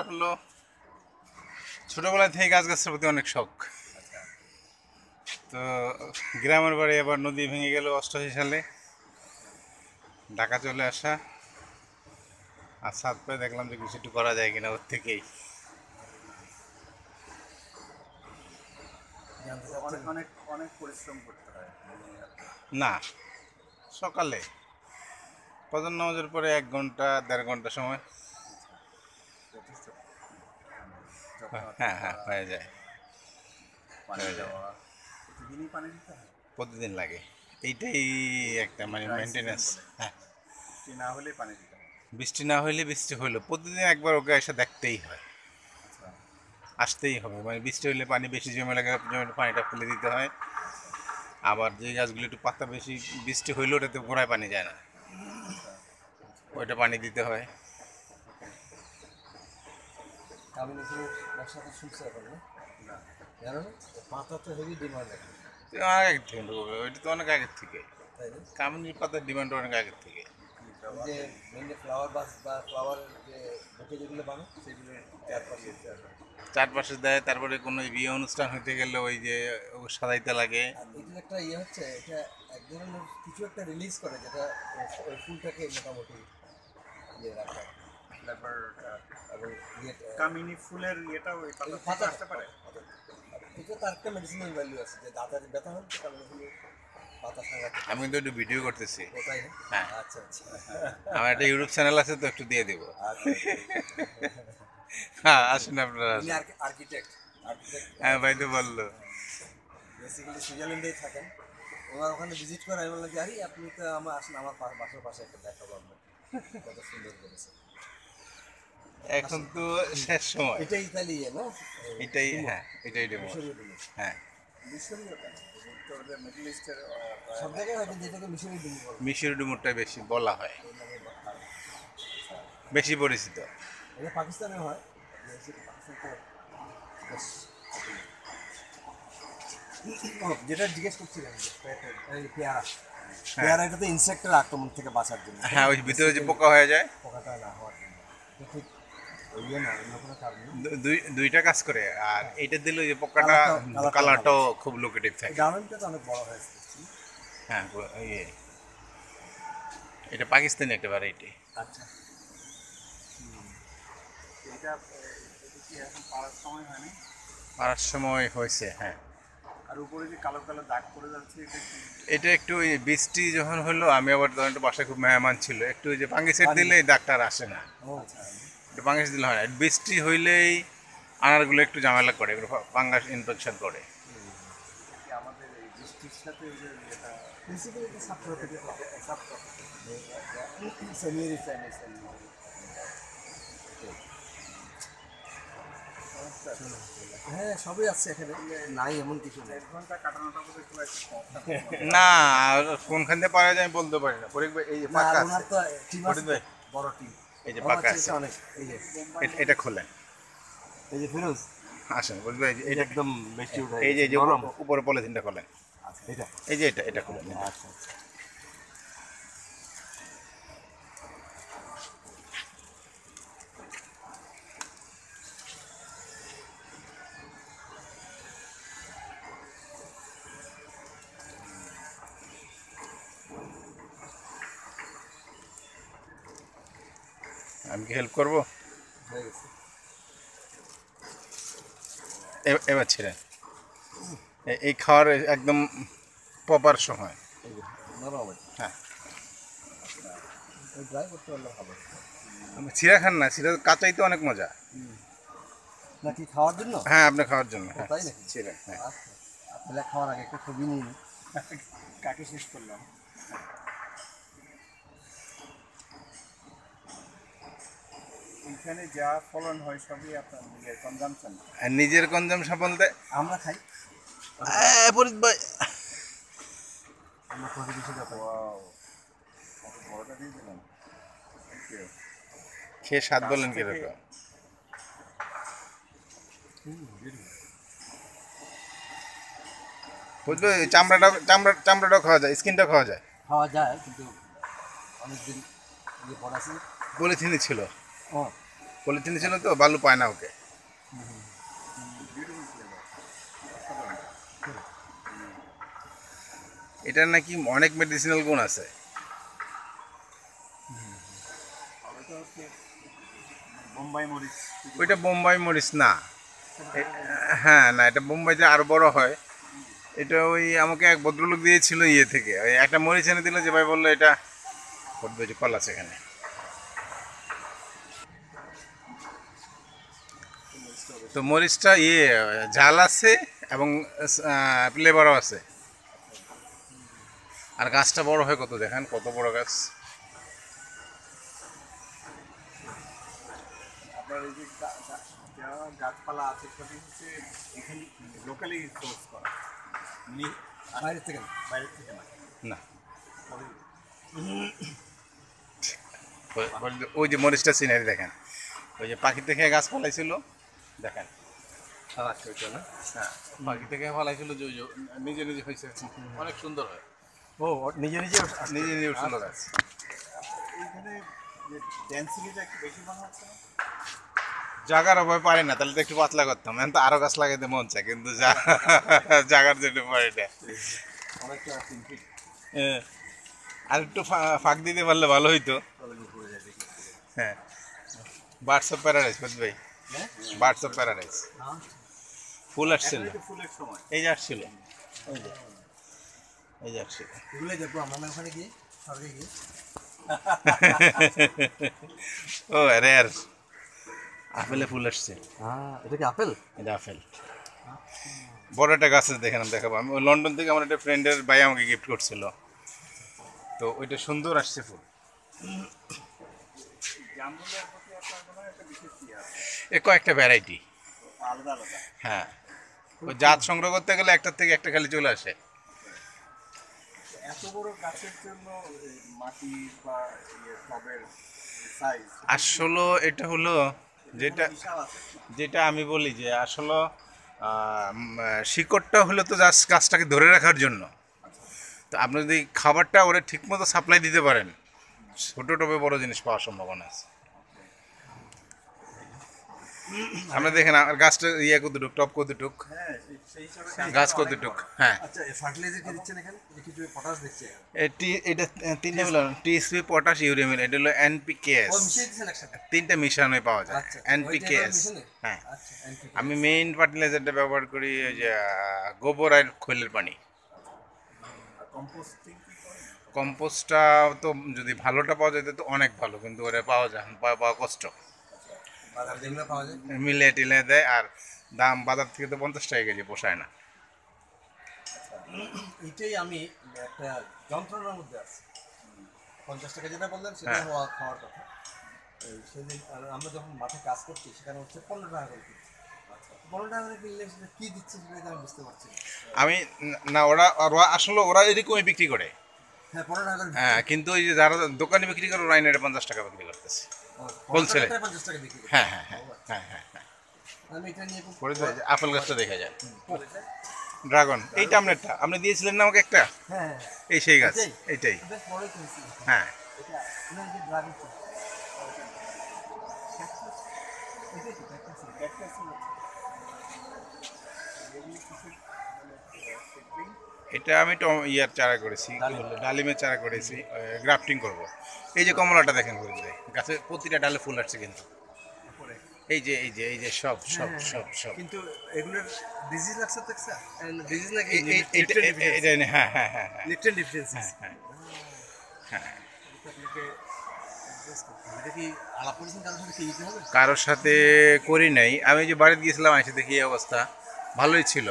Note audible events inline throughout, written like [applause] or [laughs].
গল্পটা হলো ছোটবেলা থেকে গাছ গাছের প্রতি অনেক শখ। তো গ্রামের বাড়ি আবার নদী ভেঙে গেল অষ্টআশি সালে। ঢাকা চলে আসা। আর সাত পায়ে দেখলাম যে কিছু একটু করা যায় কিনা ওর থেকেই। না সকালে। ফজর নামাজের পরে এক ঘণ্টা দেড় ঘণ্টা সময়। হ্যাঁ হ্যাঁ হয়ে যায়। হয়ে প্রতিদিন লাগে। এইটাই একটা মানে বলে। হ্যাঁ। বৃষ্টি না হলে পানি দিতে হয়। বৃষ্টি না হইলে বৃষ্টি হইল প্রতিদিন একবার ওকে এসে দেখতেই হয়। আচ্ছা। আসতেই হবে। মানে বৃষ্টি হলে পানি বেশি জমে লাগে জমে পানিটা ফেলে দিতে হয়। আবার যে গাছগুলো একটু পাতা বেশি বৃষ্টি হইলেও ওটাতে গোড়ায় পানি যায় না। ওইটা পানি দিতে হয়। কামিনী ফুলের ব্যবসাটা শুনছে এখন না? না জানো না পাতা তো হেভি ডিমান্ড আছে। অনেক আগে থেকে ওইটা তো অনেক আগের থেকে। তাই না? কামিনীর পাতার ডিমান্ড অনেক আগের থেকে। যে মেনলি ফ্লাওয়ার বাস বা ফ্লাওয়ারের যে বুকে যেগুলো বানো সেগুলো চারপাশে চারপাশে দেয় তারপরে কোনো বিয়ে অনুষ্ঠান হইতে গেলে ওই যে ও সাজাইতে লাগে। এটার একটা ইয়ে হচ্ছে এটা এক ধরনের কিছু একটা রিলিজ করে যেটা ওই ফুলটাকে মোটামুটি ইয়ে রাখা। তারপর ইয়ে কামিনী ফুলের ইয়েটাও ওই পাতা পাতা আসতে পারে? এটা তার একটা মেডিসিনাল ভ্যালু আছে যে ব্যথা হলে কামিনী ফুলের আমি কিন্তু একটু ভিডিও করতেছি। হ্যাঁ। আচ্ছা আচ্ছা। আমার একটা ইউটিউব চ্যানেল আছে তো একটু দিয়ে দিব। আচ্ছা হ্যাঁ আসেন আপনারা আর্কিটেক্ট আর্কিটেক্ট হ্যাঁ ভাই তো বলল। বেসিক্যালি সুইজারল্যান্ডেই থাকেন। ওনার ওখানে ভিজিট করে আমি বললাম যে আরে আপনি তো আমার আসেন আমার বাসার পাশে একটা দেখাবো আপনার কত সুন্দর করেছে। এখন তো শেষ সময়। এটা ইতালি ইয়ে না? এটাই হ্যাঁ এটাই ডেমো। হ্যাঁ। মিশরীয় কেন তো ওদের মিডল ইস্টের সব জায়গায় হয় কিন্তু এটাকে ডুমুর বলে। মিশরি ডুমুরটা বেশি বলা হয়। বেশি পরিচিত। এটা পাকিস্তানে হয়। যেটা জিজ্ঞেস করছিলাম পেয়ারা- পেয়ারা পেয়ারা এটা তো ইনসেক্টের আক্রমণ থেকে বাঁচার জন্য। হ্যাঁ ওই ভিতরে যে পোকা হয়ে যায়। পোকাটা না হওয়ার জন্য। ঠিক দুইটা কাজ করে আর এটা দিলে যে পোকাটা কালারটাও- খুব লোকেটিভ থাকে। গার্মেন্টটা তো অনেক বড় হয়েছে হ্যাঁ ইয়ে। এটা পাকিস্তানি একটা ভ্যারাইটি আচ্ছা। এটা পাড়ার সময় হয়নি? সময় হয়েছে হ্যাঁ। আর উপরে যে কালো কালো দাগ পড়ে যাচ্ছে এটা একটু ওই বৃষ্টি যখন হলো আমি আবার একটু বাসায় খুব মেহমান ছিল একটু ওই যে পাঙ্গি সেট দিলে ডাক্তার আসে না। ও আচ্ছা। পাঙ্গাস দিলে হয় না। বৃষ্টি হইলেই আনারগুলো একটু ঝামেলা করে পাঙ্গাস ইনফেকশন করে। হ্যাঁ সবই আছে এখানে। নাই এমন কিছু। না। কোনখান থেকে পাওয়া যায় আমি বলতে পারি না। এই পাকা বড় টিম এই যে পাকা আছে। অনেক এই যে। এটা খোলেন। এই যে ফিরোজ? আসেন বলবে এই যে একদম বেশি উঠে এই যে উপরে পলিথিনটা খোলেন। এইটা এই যে এটা এটা খোলেন। আচ্ছা আচ্ছা। আমি কি হেল্প করব? এবার ছেড়ে এই খাওয়ার একদম প্রপার সময়। হ্যাঁ। চিরা খান না চিরা কাঁচাই তো অনেক মজা। নাকি খাওয়ার জন্য? হ্যাঁ আপনি খাওয়ার জন্য হ্যাঁ। তাই নাকি? চিরা হ্যাঁ। আচ্ছা। খাওয়ার আগে একটা ছবি নিয়ে নিই কাকে শেষ করলাম? এখানে যা ফলন হয় সবই আপনার নিজের কনজামশন আর নিজের কনজামশন বলতে? আমরা খাই। ফরিদ ভাই। আমরা কত বড়টা দিয়ে দিলাম। খেয়ে স্বাদ বলেন কীরকম? বুঝলো চামড়াটা চামড়া চামড়াটাও খাওয়া যায় স্কিনটাও খাওয়া যায়? খাওয়া যায় কিন্তু অনেকদিন ইয়ে ছিল। পলিথিন ছিল তো বালু পায় না ওকে। এটার নাকি অনেক মেডিসিনাল গুণ আছে। ওইটা বোম্বাই মরিচ না। হ্যাঁ না এটা বোম্বাইতে আরও বড় হয়। এটা ওই আমাকে এক ভদ্রলোক দিয়েছিল ইয়ে থেকে। ওই একটা মরিচ এনে দিল যে ভাই বলল এটা যে কল আছে এখানে। তো মরিচটা ইয়ে ঝাল আছে এবং ফ্লেভারও আছে। আর গাছটা বড় হয় কত দেখেন কত বড় গাছ। আপনার এই যে গা- গা- যা গাছপালা আছে সবই হচ্ছে এখানে লোকালি সোর্স করা। বাইরের থেকে না। বাইরের থেকে না। না। ওই- যে- ওই যে মরিচটা সিনারি দেখেন। ওই যে পাখি থেকে গাছ ফলাইছিল দেখেন। আচ্ছা ওইটা না। হ্যাঁ। পাখি থেকে ফলাইছিল যে যে নিজে নিজে হয়েছে। অনেক সুন্দর হয়। ও নিজে নিজে নিজে নিজে উঠছিল গাছ এইখানে ডেন্সিটিটা একটু বেশি মনে হচ্ছে না? জাগার অভাবে পারে না তাহলে তো একটু পাতলা করতাম। এখন তো আরও গাছ লাগাইতে মন চায় কিন্তু জাগার জন্য পারে না। হ্যাঁ। আর একটু ফাঁক দিতে পারলে ভালো হইতো। হ্যাঁ। অফ প্যারাডাইস বুঝবে? হ্যাঁ বার্ডস অফ প্যারাডাইস। ফুল আসছিল। এই যে আসছিল। এই যে এই যে আসছিল ওখানে গিয়ে গিয়ে। [laughs] ও আরে আর আপেলে ফুল আসছে। হ্যাঁ এটা কি আপেল? এটা আপেল। বড় একটা গাছ আছে দেখেন আমি দেখাবো। আমি ওই লন্ডন থেকে আমার একটা ফ্রেন্ডের ভাই আমাকে গিফট করছিল। তো ওইটা সুন্দর আসছে ফুল। এ কয়েকটা ভ্যারাইটি হ্যাঁ। ওই জাত সংগ্রহ করতে গেলে একটার থেকে একটা খালি চলে আসে। ইয়ে আসলে এটা হলো যেটা যেটা আমি বলি যে আসলে শিকড়টা হলো তো জাস্ট গাছটাকে ধরে রাখার জন্য। তো আপনি যদি খাবারটা ওরা ঠিকমতো সাপ্লাই দিতে পারেন ছোটো টবে বড় জিনিস পাওয়ার সম্ভাবনা আছে। আমরা দেখেন আর গাছটা ইয়ে কতটুক টপ কতটুক? হ্যাঁ গাছ কতটুক হ্যাঁ। আচ্ছা এটি এটা তিনটা মিলানো টিএসপি পটাশ ইউরিয়া মিল এটা হলো এনপিকেএস তিনটা মিশানো পাওয়া যায় আচ্ছা এনপিকেএস হ্যাঁ। আচ্ছা আমি মেইন ফার্টিলাইজারটা ব্যবহার করি ওই যে গোবর আর খৈলের পানি। কম্পোস্টটা তো যদি ভালোটা পাওয়া যায় তো অনেক ভালো কিন্তু ওটা পাওয়া যায় পাওয়া কষ্ট বাজার যেগুলো পাওয়া যায় মিলে টিলে দেয় আর দাম বাজার থেকে তো পঞ্চাশ টাকা কেজি পোষায় না। এইটাই আমি একটা যন্ত্রণার মধ্যে আছি। পঞ্চাশ টাকা যেটা বললেন সেটা হ্যাঁ। হওয়া খাওয়ার কথা। সেদিন আমরা যখন মাঠে কাজ করছি সেখানে হচ্ছে পনেরো টাকা করে আমি না। আমি না ওরা ওরা আসলে ওরা এরকমই বিক্রি করে। হ্যাঁ হ্যাঁ কিন্তু ওই যে যারা দোকানে বিক্রি করে ওরা পঞ্চাশ টাকা বিক্রি করতেছে। করি। হ্যাঁ হ্যাঁ হ্যাঁ হ্যাঁ হ্যাঁ হ্যাঁ। পরে তো আপেল গাছটা দেখা যায়। ড্রাগন এইটা আপনারটা আপনি দিয়েছিলেন না আমাকে একটা? হ্যাঁ এই সেই গাছ এইটাই। হ্যাঁ। এটা এটা আমি ইয়ার চারা করেছি ডালিমের চারা করেছি গ্রাফটিং করব। এই যে কমলাটা দেখেন বুঝলে গাছে প্রতিটা ডালে ফুল আসছে কিন্তু। এই যে এই যে এই যে সব সব হ্যাঁ, সব সব। কিন্তু এগুলোর ডিজিজ লাগছে তো ডিজিজ নাকি এটা হ্যাঁ হ্যাঁ হ্যাঁ হ্যাঁ। হ্যাঁ হ্যাঁ। কারোর সাথে করি নাই। আমি যে বাড়িতে গিয়েছিলাম এসে দেখি এই অবস্থা। ভালোই ছিল।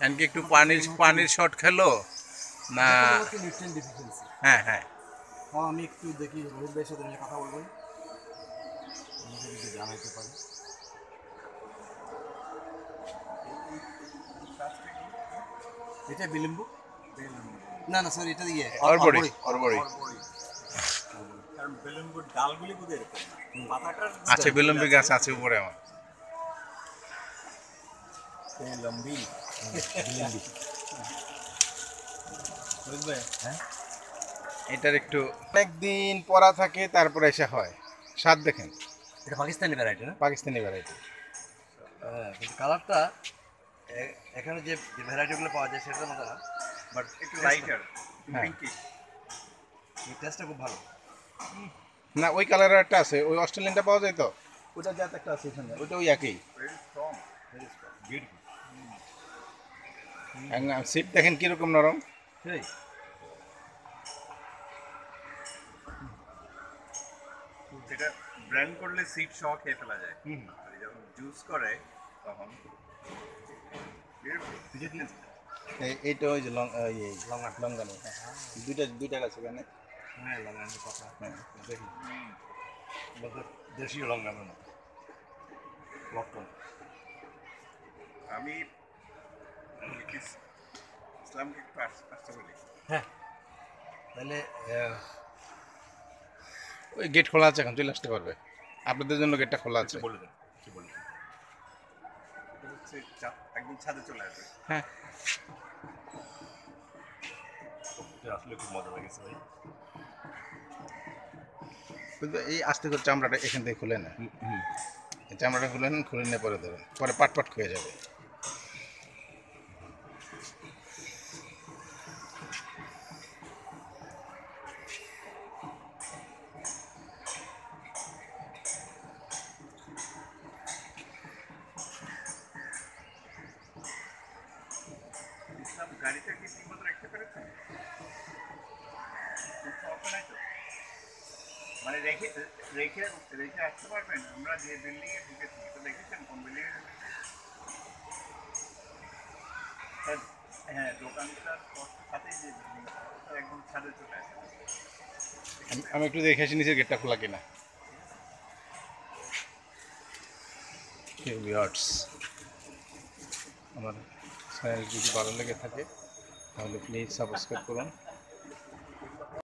এমনকি একটু পানির পানির শট খেলো? না। হ্যাঁ হ্যাঁ। হ্যাঁ আমি একটু দেখি রোহিত ভাইয়ের সাথে কথা বলব। জানাইতে পারি। এটা বিলিম্বু? না না সরি এটা ইয়ে অরবড়ি অরবড়ি। কারণ বেলুনগুর ডালগুলি না পাতাটার আছে বিলম্বি গাছ আছে উপরে আমার। লম্বি এটার একটু অনেকদিন পরা থাকে তারপরে এসে হয়। স্বাদ দেখেন। এটা পাকিস্তানি ভ্যারাইটি না? পাকিস্তানি ভ্যারাইটি হ্যাঁ কালারটা এখানে যে ভ্যারাইটিগুলো পাওয়া যায় সেটার মতো না বাট একটু লাইটার হ্যাঁ। টেস্টটা খুব ভালো। না ওই কালারের একটা আছে। ওই অস্ট্রেলিয়ানটা পাওয়া যায় তো? ওটা জাত একটা আছে এখানে। ওটা ওই একই ভেরি স্ট্রং বিউটিফুল সিট দেখেন কীরকম নরম। সেই। এটা ব্র্যান্ড করলে সিট সহ খেয়ে ফেলা যায়। হুম। আর যখন জুস করে তখন এই- এইটা ওই যে লঙ্গান লঙ্গানো। হ্যাঁ দুইটা দুইটা গাছ এখানে হ্যাঁ লাগানোর কথা। হ্যাঁ দেখি। দেশীয় লঙ্কানো না আমি ইসলামকে হ্যাঁ। তাহলে ওই গেট খোলা আছে এখন চলে আসতে পারবে। আপনাদের জন্য গেটটা খোলা আছে। বলে দেন কি বলে দেন। এটা হচ্ছে চা- একদম ছাদে চলে আসবে। হ্যাঁ। আসলে খুব মজা লেগেছে ভাই। কিন্তু এই আস্তে করে চামড়াটা এখান থেকে খুলে না চামড়াটা খুলে নেন খুলে নিয়ে পরে ধরেন পরে পাট পাট খেয়ে যাবে ইসলাম গাড়িটা কি ঠিক মতো রাখতে পেরেছেন কোনো সমস্যা নাই তো মানে রেখে রেখে রেখে আসতে পারবেন। আমরা যে বিল্ডিং এ ঢুকেছি তো দেখেছেন? কোন বিল্ডিং এ ঢুকেছি? তার- হ্যাঁ দোকানটার সাথে যে বিল্ডিং একদম ছাদে চলে আসে। আমি- আমি একটু দেখে আসি নিচের গেটটা খোলা কিনা। ভিউয়ার্স আমার চ্যানেল যদি ভালো লেগে থাকে তাহলে প্লিজ সাবস্ক্রাইব করুন।